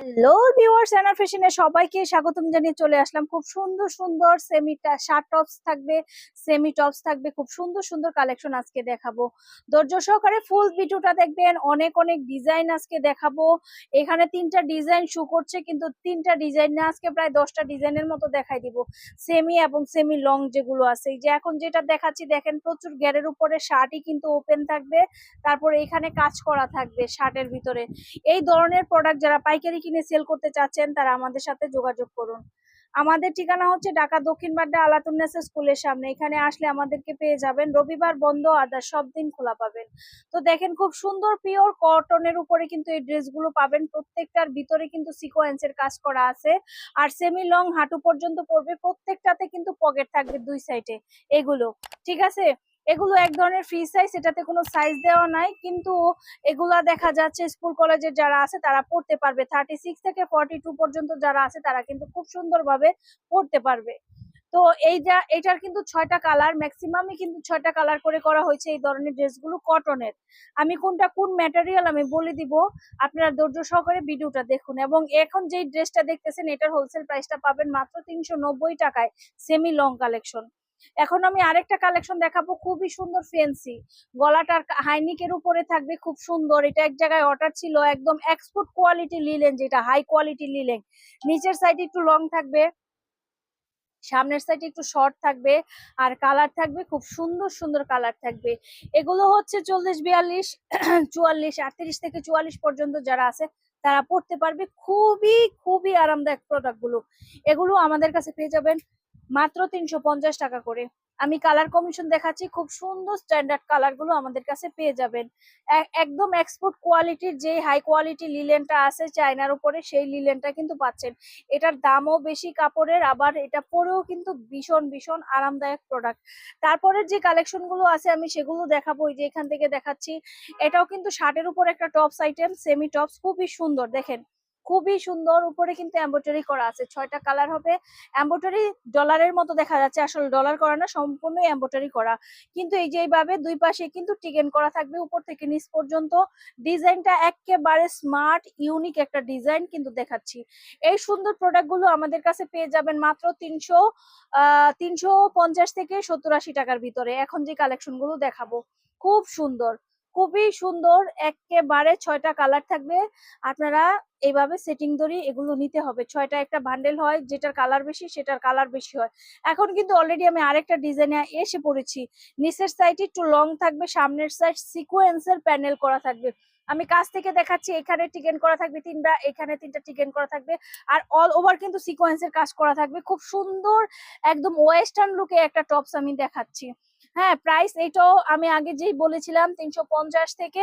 Hello viewers এনার ফ্যাশনে সবাইকে স্বাগতম জানিয়ে চলে আসলাম। খুব সুন্দর সুন্দর সেমি শার্ট টপস থাকবে সেমি টপস থাকবে, খুব সুন্দর সুন্দর কালেকশন আজকে দেখাবো। ধৈর্য সহকারে ফুল ভিডিওটা দেখবেন, অনেক অনেক ডিজাইন আজকে দেখাবো। এখানে তিনটা ডিজাইন শু করছে, কিন্তু তিনটা ডিজাইন না, আজকে প্রায় দশটা ডিজাইনের মতো দেখাই দিব। সেমি এবং সেমি লং যেগুলো আছে যে এখন যেটা দেখাচ্ছি, দেখেন প্রচুর গ্যারের উপরে শার্টই কিন্তু ওপেন থাকবে, তারপর এখানে কাজ করা থাকবে শার্টের ভিতরে। এই ধরনের প্রোডাক্ট যারা পাইকারি কিনে সেল করতে চাচ্ছেন, তারা আমাদের সাথে যোগাযোগ করুন। আমাদের ঠিকানা হচ্ছে ঢাকা দক্ষিণ বাড্ডা আলাতুন্নেসা স্কুলের সামনে। এখানে আসলে আমাদেরকে পেয়ে যাবেন। রবিবার বন্ধ, আদার সব দিন খোলা পাবেন। তো দেখেন, খুব সুন্দর পিওর কটনের উপরে কিন্তু এই ড্রেসগুলো পাবেন। প্রত্যেকটার ভিতরে কিন্তু সিকোয়েন্সের কাজ করা আছে। আর সেমি লং হাঁটু পর্যন্ত পড়বে প্রত্যেকটাতে কিন্তু পকেট থাকবে দুই সাইডে এগুলো, ঠিক আছে? এগুলো এক ধরনের ফ্রি সাইজ এটাতে কোনো সাইজ দেওয়া নাই। কিন্তু এগুলা দেখা যাচ্ছে স্কুল কলেজের যারা আছে, তারা পড়তে পারবে। থার্টি সিক্স থেকে ফর্টি টু পর্যন্ত যারা আছে, তারা কিন্তু খুব সুন্দরভাবে পড়তে পারবে। তো এইটা, এটার কিন্তু ছয়টা কালার ম্যাক্সিমামই কিন্তু ছয়টা কালার করে করা হয়েছে এই ধরনের ড্রেসগুলো কটনের আমি কোনটা, কোন ম্যাটেরিয়াল আমি বলে দিব, আপনারা ধৈর্য সহকারে ভিডিওটা দেখুন। এবং এখন যেই ড্রেসটা দেখতেছেন, এটার হোলসেল প্রাইসটা পাবেন মাত্র তিনশো নব্বই টাকায় সেমি লং কালেকশন এখন আমি আরেকটা কালেকশন দেখাবো, খুবই সুন্দর ফেন্সি গলাটার হাইনিকের উপরে থাকবে, খুব সুন্দর। এটা এক জায়গায় অর্ডার ছিল, একদম এক্সপোর্ট কোয়ালিটি লিলেন যেটা হাই কোয়ালিটি লিলেন নিচের সাইডে একটু লং থাকবে, সামনের সাইডে একটু শর্ট থাকবে, আর কালার থাকবে, খুব সুন্দর সুন্দর কালার থাকবে। এগুলো হচ্ছে চল্লিশ, বিয়াল্লিশ, চুয়াল্লিশ, আটত্রিশ থেকে চুয়াল্লিশ পর্যন্ত যারা আছে, তারা পড়তে পারবে। খুবই খুবই আরামদায়ক প্রোডাক্টগুলো। এগুলো আমাদের কাছে পেয়ে যাবেন। মাত্র তিনশো পঞ্চাশ টাকা করে। আমি কালার কমিশন দেখাচ্ছি, খুব সুন্দর স্ট্যান্ডার্ড কালারগুলো আমাদের কাছে পেয়ে যাবেন। একদম এক্সপোর্ট কোয়ালিটির যে হাই কোয়ালিটি লিলেনটা আছে চায়নার উপরে, সেই লিলেনটা কিন্তু পাচ্ছেন। এটার দামও বেশি কাপড়ের, আবার এটা পরেও কিন্তু ভীষণ ভীষণ আরামদায়ক প্রোডাক্ট তারপরের যে কালেকশনগুলো আছে, আমি সেগুলো দেখাবো। যে এখান থেকে দেখাচ্ছি, এটাও কিন্তু শার্টের উপর একটা টপস আইটেম সেমি টপস খুবই সুন্দর। দেখেন খুবই সুন্দর। উপরে কিন্তু এম্ব্রয়ডারি করা আছে। ছয়টা কালার হবে। এম্ব্রয়ডারি ডলারের মতো দেখা যাচ্ছে। আসলে ডলার করা না সম্পূর্ণ এম্ব্রয়ডারি করা। কিন্তু এই যে এইভাবে দুই পাশে কিন্তু টিকেন করা থাকবে। উপর থেকে নিচ পর্যন্ত ডিজাইনটা একেবারে স্মার্ট ইউনিক একটা ডিজাইন কিন্তু দেখাচ্ছি। এই সুন্দর প্রোডাক্টগুলো আমাদের কাছে পেয়ে যাবেন মাত্র তিনশো তিনশো পঞ্চাশ থেকে সত্তর আশি টাকার ভিতরে। এখন যে কালেকশনগুলো দেখাবো, খুব সুন্দর। খুবই সুন্দর, একেবারে ছয়টা কালার থাকবে। আপনারা এইভাবে সেটিং ধরে এগুলো নিতে হবে। ছয়টা একটা বান্ডেল হয়, যেটার কালার বেশি, সেটার কালার বেশি হয়। এখন কিন্তু অলরেডি আমি আরেকটা ডিজাইনে এসে পড়েছি। নিচের সাইড একটু লং থাকবে, সামনের সাইড সিকোয়েন্সের প্যানেল করা থাকবে। আমি কাছ থেকে দেখাচ্ছি, এখানে টিকেন করা থাকবে তিনটা, এখানে তিনটা টিকেন করা থাকবে। আর অল ওভার কিন্তু সিকোয়েন্সের কাজ করা থাকবে। খুব সুন্দর, একদম ওয়েস্টার্ন লুকে একটা টপস আমি দেখাচ্ছি। হ্যাঁ প্রাইস এইটাও আমি আগে যেই বলেছিলাম তিনশো পঞ্চাশ থেকে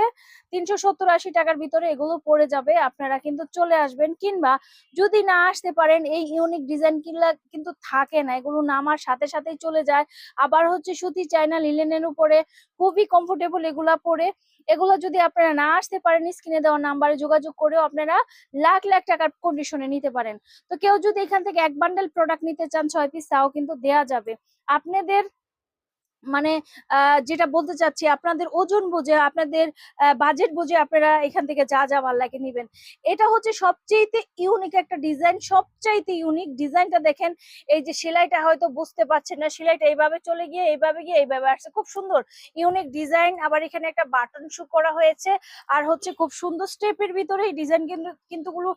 তিনশো সত্তর আশি টাকার ভিতরে এগুলো পড়ে যাবে। আপনারা কিন্তু চলে আসবেন কিংবা যদি না আসতে পারেন, এই ইউনিক ডিজাইন কিনলে কিন্তু থাকে না, এগুলো নামার সাথে সাথেই চলে যায়। আবার হচ্ছে সুতি চায়না লিলেনের উপরে খুবই কমফোর্টেবল এগুলা পরে। এগুলো যদি আপনারা না আসতে পারেন, স্ক্রিনে দেওয়া নাম্বারে যোগাযোগ করেও আপনারা লাখ লাখ টাকার কন্ডিশনে নিতে পারেন। তো কেউ যদি এখান থেকে এক বান্ডেল প্রোডাক্ট নিতে চান, ছয় পিস তাও কিন্তু দেয়া যাবে। আপনাদের মানে যেটা বলতে চাচ্ছি, আপনাদের ওজন বুঝে, আপনাদের বাজেট বুঝে আপনারা এখান থেকে যা যা ভালো লাগে নিবেন। এটা হচ্ছে সবচেয়েতে ইউনিক একটা ডিজাইন সবচাইতে ইউনিক ডিজাইনটা দেখেন, এই যে সেলাইটা হয়তো বুঝতে পারছেন না, সেলাইটা এইভাবে চলে গিয়ে, এইভাবে গিয়ে, এইভাবে আসছে। খুব সুন্দর ইউনিক ডিজাইন আবার এখানে একটা বাটন শু করা হয়েছে। আর হচ্ছে খুব সুন্দর স্টেপের ভিতরে এই ডিজাইন কিন্তু কিন্তু গুলো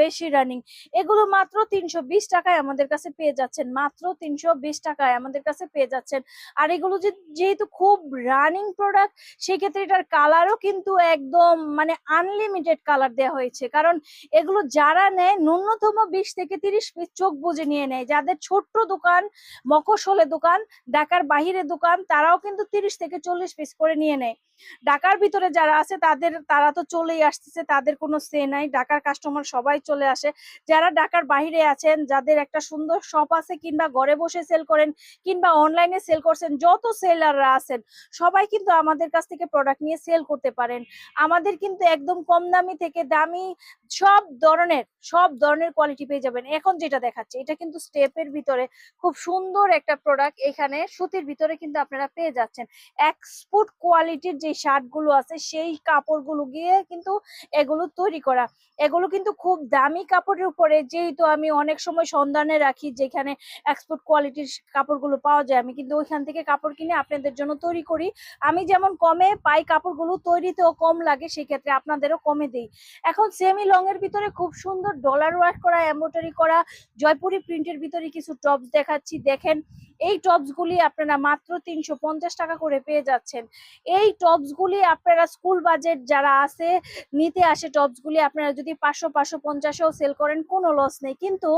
বেশি রানিং এগুলো মাত্র তিনশো বিশ টাকায় আমাদের কাছে পেয়ে যাচ্ছেন, মাত্র তিনশো বিশ টাকায় আমাদের কাছে পেয়ে যাচ্ছেন। আর এগুলো যেহেতু খুব রানিং প্রোডাক্ট সেক্ষেত্রে এটার কালারও কিন্তু একদম মানে আনলিমিটেড কালার দেওয়া হয়েছে। কারণ এগুলো যারা নেয়, ন্যূনতম বিশ থেকে তিরিশ পিস চোখ বুঝে নিয়ে নেয়। যাদের ছোট্ট দোকান মকসলে দোকান, ঢাকার বাহিরে দোকান, তারাও কিন্তু তিরিশ থেকে চল্লিশ পিস করে নিয়ে নেয়। ঢাকার ভিতরে যারা আছে, তাদের, তারা তো চলেই আসতেছে, তাদের কোনো সে নাই। ঢাকার কাস্টমার কাস্টমার সবাই চলে আসে। যারা ঢাকার বাহিরে আছেন, যাদের একটা সুন্দর শপ আছে কিংবা ঘরে বসে সেল করেন কিংবা অনলাইনে সেল করছেন, যত সেলাররা আছেন, সবাই কিন্তু আমাদের কাছ থেকে প্রোডাক্ট নিয়ে সেল করতে পারেন। আমাদের কিন্তু একদম কম দামি থেকে দামি সব ধরনের সব ধরনের কোয়ালিটি পেয়ে যাবেন। এখন যেটা দেখাচ্ছে, এটা কিন্তু স্টেপের ভিতরে খুব সুন্দর একটা প্রোডাক্ট এখানে সুতির ভিতরে কিন্তু আপনারা পেয়ে যাচ্ছেন। এক্সপোর্ট কোয়ালিটির যে শার্টগুলো আছে, সেই কাপড়গুলো গিয়ে কিন্তু এগুলো তৈরি করা। এগুলো কিন্তু খুব দামি কাপড়ের উপরে, যেহেতু আমি অনেক সময় সন্ধানে রাখি যেখানে এক্সপোর্ট কোয়ালিটির কাপড়গুলো পাওয়া যায় আমি কিন্তু ওইখান থেকে কাপড় কিনে আপনাদের জন্য তৈরি করি। আমি যেমন কমে পাই, কাপড়গুলো তৈরিতেও কম লাগে, সেক্ষেত্রে আপনাদেরও কমে দেই। এখন সেমি লং এর ভিতরে খুব সুন্দর ডলার ওয়ার্ক করা এমব্রয়ডারি করা, জয়পুরি প্রিন্টের ভিতরে কিছু টপস দেখাচ্ছি। দেখেন এই টপস গুলি আপনারা মাত্র তিনশো পঞ্চাশ টাকা করে পেয়ে যাচ্ছেন। এই টপস গুলি আপনারা স্কুল বাজেট যারা আছে, নিতে আসে টপস গুলি, আপনারা যদি পাঁচশো পাঁচশো পঞ্চাশেও সেল করেন, কোনো লস নেই। কিন্তু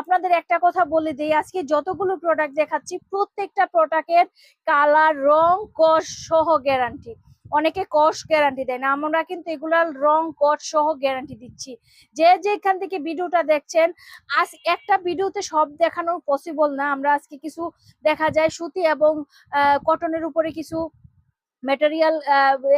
আপনাদের একটা কথা বলে দিই, আজকে যতগুলো প্রোডাক্ট দেখাচ্ছি, প্রত্যেকটা প্রোডাক্টের কালার রং কস সহ গ্যারান্টি অনেকে কস গ্যারান্টি দেয় না। আমরা কিন্তু এগুলার রং কট সহ গ্যারান্টি দিচ্ছি। যে যেখান থেকে ভিডিওটা দেখছেন, আজ একটা ভিডিওতে সব দেখানো পসিবল না। আমরা আজকে কিছু দেখা যায় সুতি এবং কটনের উপরে কিছু মেটেরিয়াল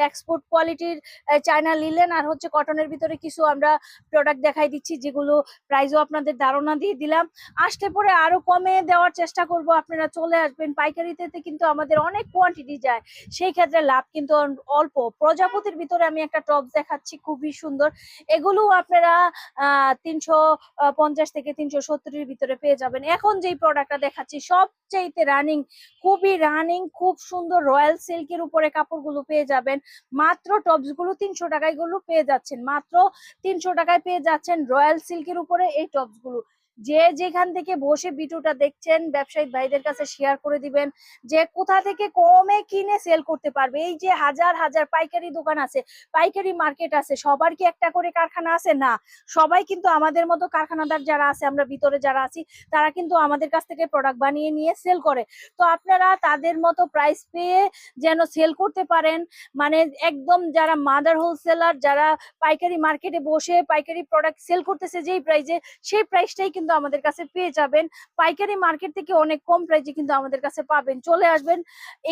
এক্সপোর্ট কোয়ালিটির চায়না লিলেন আর হচ্ছে কটনের ভিতরে কিছু আমরা প্রোডাক্ট দেখাই দিচ্ছি, যেগুলো প্রাইসও আপনাদের ধারণা দিয়ে দিলাম। আসতে পরে আরও কমে দেওয়ার চেষ্টা করব, আপনারা চলে আসবেন। পাইকারিতে কিন্তু আমাদের অনেক কোয়ান্টিটি যায়, সেই ক্ষেত্রে লাভ কিন্তু অল্প। প্রজাপতির ভিতরে আমি একটা টপ দেখাচ্ছি, খুবই সুন্দর। এগুলো আপনারা তিনশো পঞ্চাশ থেকে তিনশো সত্তরের ভিতরে পেয়ে যাবেন। এখন যেই প্রোডাক্টটা দেখাচ্ছি সবচেয়েতে রানিং খুবই রানিং খুব সুন্দর রয়্যাল সিল্কের উপরে কাপড়গুলো পেয়ে যাবেন। মাত্র টপসগুলো তিনশো টাকায়গুলো পেয়ে যাচ্ছেন। মাত্র তিনশো টাকায় পেয়ে যাচ্ছেন রয়্যাল সিল্কের উপরে এই টপসগুলো। যে যেখান থেকে বসে ভিডিওটা দেখছেন ব্যবসায়িক ভাইদের কাছে শেয়ার করে দিবেন যে কোথা থেকে কমে কিনে সেল করতে পারবে। এই যে হাজার হাজার পাইকারি দোকান আছে, পাইকারি মার্কেট আছে, সবার কি একটা করে কারখানা আছে? না। সবাই কিন্তু আমাদের মতো কারখানাদার যারা আছে, আমরা ভিতরে যারা আছি, তারা কিন্তু আমাদের কাছ থেকে প্রোডাক্ট বানিয়ে নিয়ে সেল করে। তো আপনারা তাদের মতো প্রাইস পেয়ে যেন সেল করতে পারেন। মানে একদম যারা মাদার হোলসেলার যারা পাইকারি মার্কেটে বসে পাইকারি প্রোডাক্ট সেল করতেছে, যেই প্রাইসে সেই প্রাইসটাই কিন্তু আমাদের কাছে পেয়ে যাবেন। পাইকারি মার্কেট থেকে অনেক কম প্রাইসে কিন্তু আমাদের কাছে পাবেন। চলে আসবেন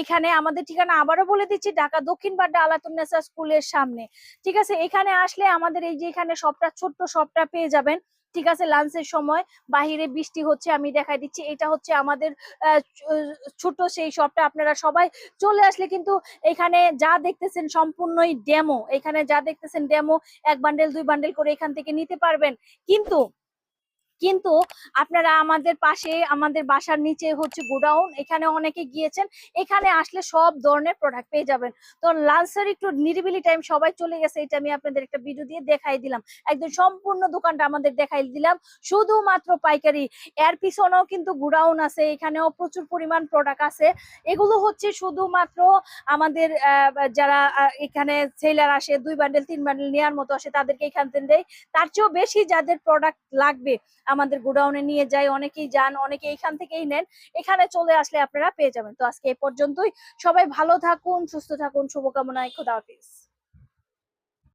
এখানে আমাদের ঠিকানা আবারও বলে দিচ্ছি, ঢাকা দক্ষিণ বাড্ডা আলাতুন্নেসা স্কুলের সামনে। ঠিক আছে, এখানে আসলে আমাদের এই যে এখানে সবটা, ছোট্ট সবটা পেয়ে যাবেন। ঠিক আছে, লাঞ্চের সময় বাহিরে বৃষ্টি হচ্ছে, আমি দেখাই দিচ্ছি। এটা হচ্ছে আমাদের ছোট সেই শপটা আপনারা সবাই চলে আসলে কিন্তু এখানে যা দেখতেছেন সম্পূর্ণই ডেমো এখানে যা দেখতেছেন ডেমো এক বান্ডেল দুই বান্ডেল করে এখান থেকে নিতে পারবেন। কিন্তু কিন্তু আপনারা আমাদের পাশে, আমাদের বাসার নিচে হচ্ছে গোডাউন, এখানে অনেকে গিয়েছেন, এখানে আসলে সব ধরনের প্রোডাক্ট পেয়ে যাবেন। তো লাঞ্চের একটু নিরিবিলি টাইম সবাই চলে গেছে, এটা আমি আপনাদের একটা ভিডিও দিয়ে দেখাই দিলাম। একদম সম্পূর্ণ দোকানটা আমাদের দেখাই দিলাম। শুধুমাত্র পাইকারি, এর পিছনেও কিন্তু গোডাউন আছে, এখানেও প্রচুর পরিমাণ প্রোডাক্ট আছে। এগুলো হচ্ছে শুধুমাত্র আমাদের যারা এখানে সেলার আসে, দুই বান্ডেল তিন বান্ডেল নেওয়ার মতো আসে, তাদেরকে এখান থেকে দেয় তার চেয়েও বেশি যাদের প্রোডাক্ট লাগবে আমাদের গোডাউনে নিয়ে যায়, অনেকেই যান, অনেকে এখান থেকেই নেন, এখানে চলে আসলে আপনারা পেয়ে যাবেন। তো আজকে এ পর্যন্তই। সবাই ভালো থাকুন, সুস্থ থাকুন শুভকামনায় খোদা হাফিজ।